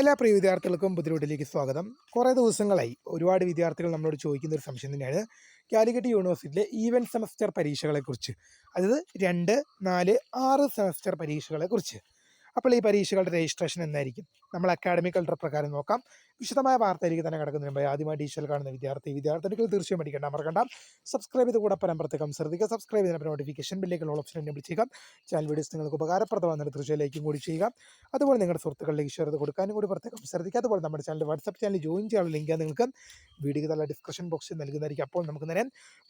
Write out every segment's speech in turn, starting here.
എല്ലാ പ്രിയ വിദ്യാർത്ഥികൾക്കും ബുദ്ധിമുട്ടിലേക്ക് സ്വാഗതം. കുറേ ദിവസങ്ങളായി ഒരുപാട് വിദ്യാർത്ഥികൾ നമ്മളോട് ചോദിക്കുന്ന ഒരു സംശയം തന്നെയാണ്. കാലിക്കറ്റ് യൂണിവേഴ്സിറ്റിയിലെ ഈവൻ സെമസ്റ്റർ പരീക്ഷകളെക്കുറിച്ച്. അതായത് രണ്ട് നാല് ആറ് സെമസ്റ്റർ പരീക്ഷകളെക്കുറിച്ച്. അപ്പോൾ ഈ പരീക്ഷകളുടെ രജിസ്ട്രേഷൻ എന്നായിരിക്കും നമ്മൾ അക്കാഡമിക് കലണ്ടർ പ്രകാരം നോക്കാം. വിശദമായ വാർത്തയിലേക്ക് തന്നെ കിടക്കുന്നതിന് മുമ്പ് ആദ്യമായി ടീച്ചർ കാണുന്ന വിദ്യാർത്ഥി വിദ്യാർത്ഥികൾ തീർച്ചയായും പഠിക്കേണ്ട. മറക്കണ്ട സബ്സ്ക്രൈബ് ചെയ്ത് കൂടെ പരമ്പരത്തേക്കും ശ്രദ്ധിക്കുക. സബ്സ്ക്രൈബ് ചെയ്യുന്ന നോട്ടിഫിക്കേഷൻ ബില്ലേക്ക് ഓൾ ഓപ്ഷൻ എന്നെ ചെയ്യുക. ചാനൽ വീഡിയോസ് നിങ്ങൾക്ക് ഉപകാരപ്രദമാണെന്ന് തീർച്ചയായും കൂടി ചെയ്യുക. അതുപോലെ നിങ്ങളുടെ സുഹൃത്തുക്കളിലേക്ക് ഷെയർ ചെയ്ത് കൊടുക്കാനും കൂടി പ്രത്യേകം ശ്രദ്ധിക്കുക. അതുപോലെ നമ്മുടെ ചാനൽ വാട്സപ്പ് ചാനൽ ജോയിൻ ചെയ്യാനുള്ള ലിങ്ക് നിങ്ങൾക്ക് വീഡിയോ തല ഡിസ്ക്രിപ്ഷൻ ബോക്സിൽ നൽകുന്നതായിരിക്കും. അപ്പോൾ നമുക്ക് തന്നെ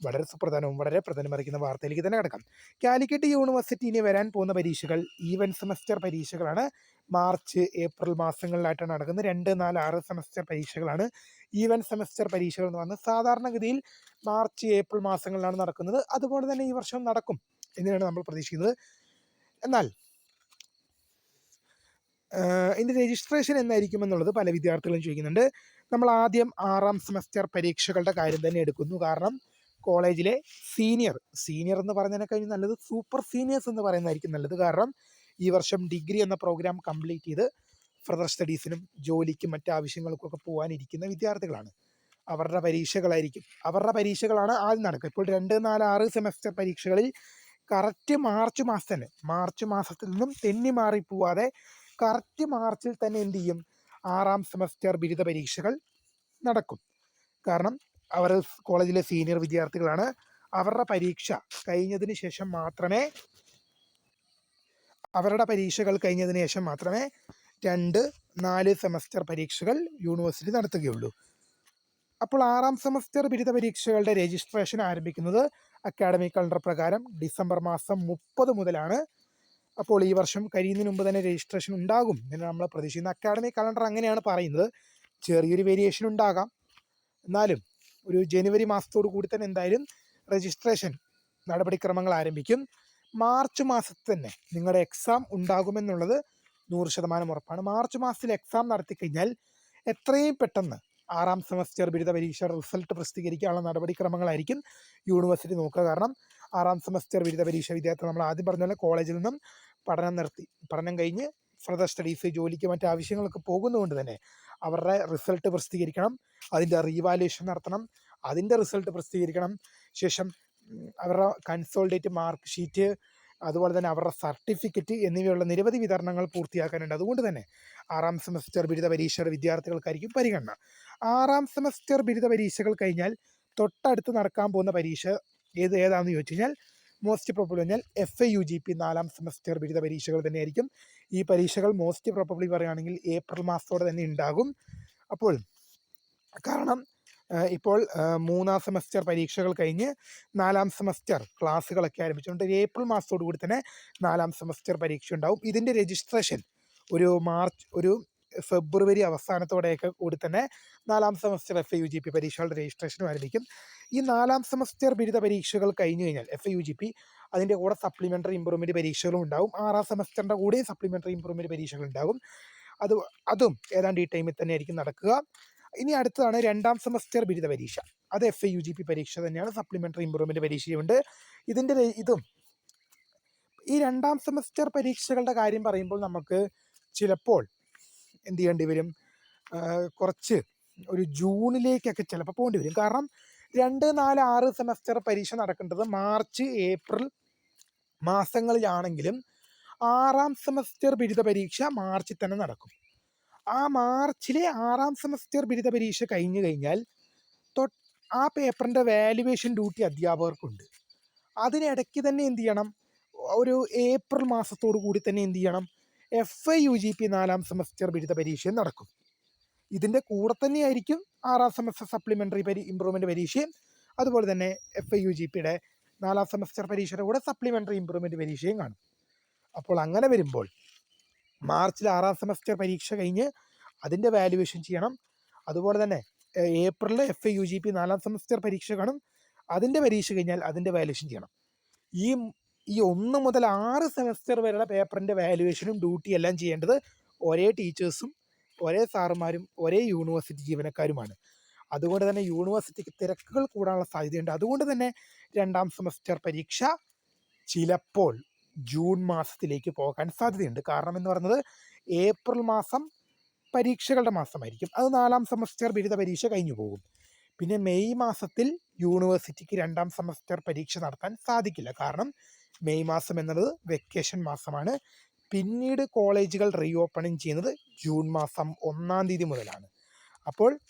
വളരെ സുപ്രധാനവും വളരെ പ്രധാനമറിയിക്കുന്ന വാർത്തയിലേക്ക് തന്നെ കിടക്കാം. കാലിക്കറ്റ് യൂണിവേഴ്സിറ്റിയിൽ വരാൻ പോകുന്ന പരീക്ഷകൾ ഈവൻ സെമസ്റ്റർ പരീക്ഷകളാണ് മാർച്ച് ഏപ്രിൽ മാസങ്ങളിലായിട്ടാണ് നടക്കുന്നത്. രണ്ട് നാല് ആറ് സെമസ്റ്റർ പരീക്ഷകളാണ്. ഈവൻ സെമസ്റ്റർ പരീക്ഷകൾ എന്ന് പറഞ്ഞാൽ സാധാരണഗതിയിൽ മാർച്ച് ഏപ്രിൽ മാസങ്ങളിലാണ് നടക്കുന്നത്. അതുപോലെ തന്നെ ഈ വർഷം നടക്കും എന്നാണ് നമ്മൾ പ്രതീക്ഷിക്കുന്നത്. എന്നാൽ ഇതിന്റെ രജിസ്ട്രേഷൻ എന്നായിരിക്കും എന്നുള്ളത് പല വിദ്യാർത്ഥികളും ചോദിക്കുന്നുണ്ട്. നമ്മൾ ആദ്യം ആറാം സെമസ്റ്റർ പരീക്ഷകളുടെ കാര്യം തന്നെ എടുക്കുന്നു. കാരണം കോളേജിലെ സീനിയർ സീനിയർ എന്ന് പറയുന്നതിനെ നല്ലത് സൂപ്പർ സീനിയേഴ്സ് എന്ന് പറയുന്നതായിരിക്കും നല്ലത്. കാരണം ഈ വർഷം ഡിഗ്രി എന്ന പ്രോഗ്രാം കംപ്ലീറ്റ് ചെയ്ത് ഫർദർ സ്റ്റഡീസിനും ജോലിക്കും മറ്റു ആവശ്യങ്ങൾക്കൊക്കെ പോകാനിരിക്കുന്ന വിദ്യാർത്ഥികളാണ്. അവരുടെ പരീക്ഷകളായിരിക്കും. അവരുടെ പരീക്ഷകളാണ് ആദ്യം നടക്കുക. ഇപ്പോൾ രണ്ട് നാല് ആറ് സെമസ്റ്റർ പരീക്ഷകളിൽ കറക്റ്റ് മാർച്ച് മാസം തന്നെ മാർച്ച് മാസത്തിൽ നിന്നും തെന്നി മാറി പോവാതെ കറക്റ്റ് മാർച്ചിൽ തന്നെ എന്ത് ചെയ്യും? ആറാം സെമസ്റ്റർ ബിരുദ പരീക്ഷകൾ നടക്കും. കാരണം അവർ കോളേജിലെ സീനിയർ വിദ്യാർത്ഥികളാണ്. അവരുടെ പരീക്ഷ കഴിഞ്ഞതിന് ശേഷം മാത്രമേ അവരുടെ പരീക്ഷകൾ കഴിഞ്ഞതിന് ശേഷം മാത്രമേ രണ്ട് നാല് സെമസ്റ്റർ പരീക്ഷകൾ യൂണിവേഴ്സിറ്റി നടത്തുകയുള്ളൂ. അപ്പോൾ ആറാം സെമസ്റ്റർ ബിരുദ പരീക്ഷകളുടെ രജിസ്ട്രേഷൻ ആരംഭിക്കുന്നത് അക്കാഡമിക് കലണ്ടർ പ്രകാരം ഡിസംബർ മാസം മുപ്പത് മുതലാണ്. അപ്പോൾ ഈ വർഷം കഴിയുന്നതിന് മുമ്പ് തന്നെ രജിസ്ട്രേഷൻ ഉണ്ടാകും എന്ന് നമ്മൾ പ്രതീക്ഷിക്കുന്ന. അക്കാഡമിക് കലണ്ടർ അങ്ങനെയാണ് പറയുന്നത്. ചെറിയൊരു വേരിയേഷൻ ഉണ്ടാകാം. എന്നാലും ഒരു ജനുവരി മാസത്തോടു കൂടി തന്നെ എന്തായാലും രജിസ്ട്രേഷൻ നടപടിക്രമങ്ങൾ ആരംഭിക്കും. മാർച്ച് മാസത്തിൽ തന്നെ നിങ്ങളുടെ എക്സാം ഉണ്ടാകുമെന്നുള്ളത് നൂറ് ശതമാനം ഉറപ്പാണ്. മാർച്ച് മാസത്തിൽ എക്സാം നടത്തി കഴിഞ്ഞാൽ എത്രയും പെട്ടെന്ന് ആറാം സെമസ്റ്റർ ബിരുദ പരീക്ഷ റിസൾട്ട് പ്രസിദ്ധീകരിക്കാനുള്ള നടപടിക്രമങ്ങളായിരിക്കും യൂണിവേഴ്സിറ്റി നോക്കുക. കാരണം ആറാം സെമസ്റ്റർ ബിരുദ പരീക്ഷ വിദ്യാർത്ഥി നമ്മൾ ആദ്യം പറഞ്ഞ പോലെ കോളേജിൽ നിന്നും പഠനം നിർത്തി. പഠനം കഴിഞ്ഞ് ഫർദർ സ്റ്റഡീസ് ജോലിക്ക് മറ്റു ആവശ്യങ്ങളൊക്കെ പോകുന്നതുകൊണ്ട് തന്നെ അവരുടെ റിസൾട്ട് പ്രസിദ്ധീകരിക്കണം. അതിന്റെ റീവാലുവേഷൻ നടത്തണം. അതിന്റെ റിസൾട്ട് പ്രസിദ്ധീകരിക്കണം. ശേഷം അവരുടെ കൺസോൾഡേറ്റ് മാർക്ക് ഷീറ്റ് അതുപോലെ തന്നെ അവരുടെ സർട്ടിഫിക്കറ്റ് എന്നിവയുള്ള നിരവധി വിതരണങ്ങൾ പൂർത്തിയാക്കാനുണ്ട്. അതുകൊണ്ട് തന്നെ ആറാം സെമസ്റ്റർ ബിരുദ പരീക്ഷയുടെ വിദ്യാർത്ഥികൾക്കായിരിക്കും പരിഗണന. ആറാം സെമസ്റ്റർ ബിരുദ പരീക്ഷകൾ കഴിഞ്ഞാൽ തൊട്ടടുത്ത് നടക്കാൻ പോകുന്ന പരീക്ഷ ഏത് ഏതാണെന്ന് ചോദിച്ചു കഴിഞ്ഞാൽ മോസ്റ്റ് പ്രോബബ്ലി പറഞ്ഞാൽ F A U G P നാലാം സെമസ്റ്റർ ബിരുദ പരീക്ഷകൾ തന്നെയായിരിക്കും. ഈ പരീക്ഷകൾ മോസ്റ്റ് പ്രോബബ്ലി പറയുകയാണെങ്കിൽ ഏപ്രിൽ മാസത്തോടെ തന്നെ ഉണ്ടാകും. അപ്പോൾ കാരണം ഇപ്പോൾ മൂന്നാം സെമസ്റ്റർ പരീക്ഷകൾ കഴിഞ്ഞ് നാലാം സെമസ്റ്റർ ക്ലാസ്സുകളൊക്കെ ആരംഭിച്ചുകൊണ്ട് ഏപ്രിൽ മാസത്തോടുകൂടി തന്നെ നാലാം സെമസ്റ്റർ പരീക്ഷ ഉണ്ടാവും. ഇതിന്റെ രജിസ്ട്രേഷൻ ഒരു മാർച്ച് ഒരു ഫെബ്രുവരി അവസാനത്തോടെയൊക്കെ കൂടി തന്നെ നാലാം semester F A U G P പരീക്ഷകളുടെ രജിസ്ട്രേഷനും ആരംഭിക്കും. ഈ നാലാം സെമസ്റ്റർ ബിരുദ പരീക്ഷകൾ കഴിഞ്ഞു കഴിഞ്ഞാൽ F A U G P അതിന്റെ കൂടെ സപ്ലിമെന്ററി ഇമ്പ്രൂവ്മെന്റ് പരീക്ഷകളും ഉണ്ടാവും. ആറാം സെമസ്റ്ററിന്റെ കൂടെ സപ്ലിമെന്ററി ഇമ്പ്രൂവ്മെന്റ് പരീക്ഷകൾ ഉണ്ടാകും. അത് അതും ഏതാണ്ട് ഈ ടൈമിൽ തന്നെ ആയിരിക്കും നടക്കുക. ഇനി അടുത്തതാണ് രണ്ടാം സെമസ്റ്റർ ബിരുദ പരീക്ഷ. അത് F A U G P പരീക്ഷ തന്നെയാണ്. സപ്ലിമെന്ററി ഇമ്പ്രൂവ്മെന്റ് പരീക്ഷയുണ്ട്. ഇതിന്റെ ഇതും. ഈ രണ്ടാം സെമസ്റ്റർ പരീക്ഷകളുടെ കാര്യം പറയുമ്പോൾ നമുക്ക് ചിലപ്പോൾ എന്ത് ചെയ്യേണ്ടി വരും? കുറച്ച് ഒരു ജൂണിലേക്കൊക്കെ ചിലപ്പോൾ പോകേണ്ടി വരും. കാരണം രണ്ട് നാല് ആറ് സെമസ്റ്റർ പരീക്ഷ നടക്കേണ്ടത് മാർച്ച് ഏപ്രിൽ മാസങ്ങളിലാണെങ്കിലും ആറാം സെമസ്റ്റർ ബിരുദ പരീക്ഷ മാർച്ചിൽ തന്നെ നടക്കും. ആ മാർച്ചിലെ ആറാം സെമസ്റ്റർ ബിരുദ പരീക്ഷ കഴിഞ്ഞു കഴിഞ്ഞാൽ ആ പേപ്പറിന്റെ വാല്യുവേഷൻ ഡ്യൂട്ടി അധ്യാപകർക്കുണ്ട്. അതിനിടയ്ക്ക് തന്നെ എന്ത് ചെയ്യണം? ഒരു ഏപ്രിൽ മാസത്തോടു കൂടി തന്നെ എന്ത് ചെയ്യണം? F I U G P നാലാം സെമസ്റ്റർ ബിരുദ പരീക്ഷയും നടക്കും. ഇതിന്റെ കൂടെ തന്നെയായിരിക്കും ആറാം സെമസ്റ്റർ സപ്ലിമെന്ററി പരി ഇമ്പ്രൂവ്മെന്റ് പരീക്ഷയും അതുപോലെ തന്നെ എഫ് ഐ യു ജി പിയുടെ നാലാം സെമസ്റ്റർ പരീക്ഷയുടെ കൂടെ സപ്ലിമെന്ററി ഇമ്പ്രൂവ്മെന്റ് പരീക്ഷയും കാണും. അപ്പോൾ അങ്ങനെ വരുമ്പോൾ മാർച്ചിൽ ആറാം സെമസ്റ്റർ പരീക്ഷ കഴിഞ്ഞ് അതിന്റെ വാല്യുവേഷൻ ചെയ്യണം. അതുപോലെ തന്നെ ഏപ്രിലിൽ F A U G P നാലാം സെമസ്റ്റർ പരീക്ഷ കാണും. അതിന്റെ പരീക്ഷ കഴിഞ്ഞാൽ അതിന്റെ വാല്യുവേഷൻ ചെയ്യണം. ഈ ഈ ഒന്ന് മുതൽ ആറ് സെമസ്റ്റർ വരെയുള്ള പേപ്പറിന്റെ വാല്യുവേഷനും ഡ്യൂട്ടി എല്ലാം ചെയ്യേണ്ടത് ഒരേ ടീച്ചേഴ്സും ഒരേ സാറുമാരും ഒരേ യൂണിവേഴ്സിറ്റി ജീവനക്കാരുമാണ്. അതുകൊണ്ട് തന്നെ യൂണിവേഴ്സിറ്റിക്ക് തിരക്കുകൾ കൂടാനുള്ള സാധ്യതയുണ്ട്. അതുകൊണ്ട് തന്നെ രണ്ടാം സെമസ്റ്റർ പരീക്ഷ ചിലപ്പോൾ ജൂൺ മാസത്തിലേക്ക് പോകാൻ സാധ്യതയുണ്ട്. കാരണം എന്ന് പറയുന്നത് ഏപ്രിൽ മാസം പരീക്ഷകളുടെ മാസമായിരിക്കും. അത് നാലാം സെമസ്റ്റർ ബിരുദ പരീക്ഷ കഴിഞ്ഞു പോകും. പിന്നെ മെയ് മാസത്തിൽ യൂണിവേഴ്സിറ്റിക്ക് രണ്ടാം സെമസ്റ്റർ പരീക്ഷ നടത്താൻ സാധിക്കില്ല. കാരണം മെയ് മാസം എന്നുള്ളത് വെക്കേഷൻ മാസമാണ്. പിന്നീട് കോളേജുകൾ റീ ഓപ്പണിങ് ചെയ്യുന്നത് ജൂൺ മാസം ഒന്നാം തീയതി മുതലാണ്. അപ്പോൾ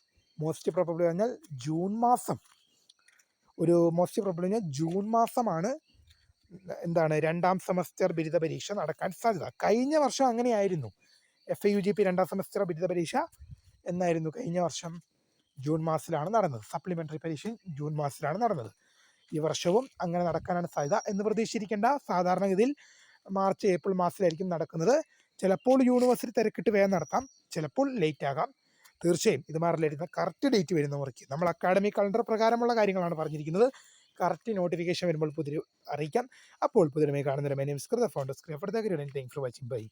മോസ്റ്റ് പ്രോബബ്ലി പറഞ്ഞാൽ ജൂൺ മാസം ഒരു മോസ്റ്റ് പ്രോബ്ലം പറഞ്ഞാൽ ജൂൺ മാസമാണ് എന്താണ് രണ്ടാം സെമസ്റ്റർ ബിരുദ പരീക്ഷ നടക്കാൻ സാധ്യത. കഴിഞ്ഞ വർഷം അങ്ങനെയായിരുന്നു. F I U G P രണ്ടാം സെമസ്റ്റർ ബിരുദ പരീക്ഷ എന്നായിരുന്നു കഴിഞ്ഞ വർഷം ജൂൺ മാസത്തിലാണ് നടന്നത്. സപ്ലിമെന്ററി പരീക്ഷ ജൂൺ മാസത്തിലാണ് നടന്നത്. ഈ വർഷവും അങ്ങനെ നടക്കാനാണ് സാധ്യത എന്ന് പ്രതീക്ഷിച്ചിരിക്കേണ്ട സാധാരണഗതിയിൽ മാർച്ച് ഏപ്രിൽ മാസത്തിലായിരിക്കും നടക്കുന്നത്. ചിലപ്പോൾ യൂണിവേഴ്സിറ്റി തിരക്കിട്ട് വേഗം നടത്താം. ചിലപ്പോൾ ലേറ്റ് ആകാം തീർച്ചയായും ഇത് മാറില്ലായിരുന്ന കറക്റ്റ് ഡേറ്റ് വരുന്നവർക്ക് നമ്മൾ അക്കാഡമിക് കലണ്ടർ പ്രകാരമുള്ള കാര്യങ്ങളാണ് പറഞ്ഞിരിക്കുന്നത്. കറക്റ്റ് നോട്ടിഫിക്കേഷൻ വരുമ്പോൾ പുതിയ അറിയിക്കാം. അപ്പോൾ പുതിയ കാണുന്നൊരു മെനു സ്കൃത ഫോണ്ടോ screen for the thanks for watching bye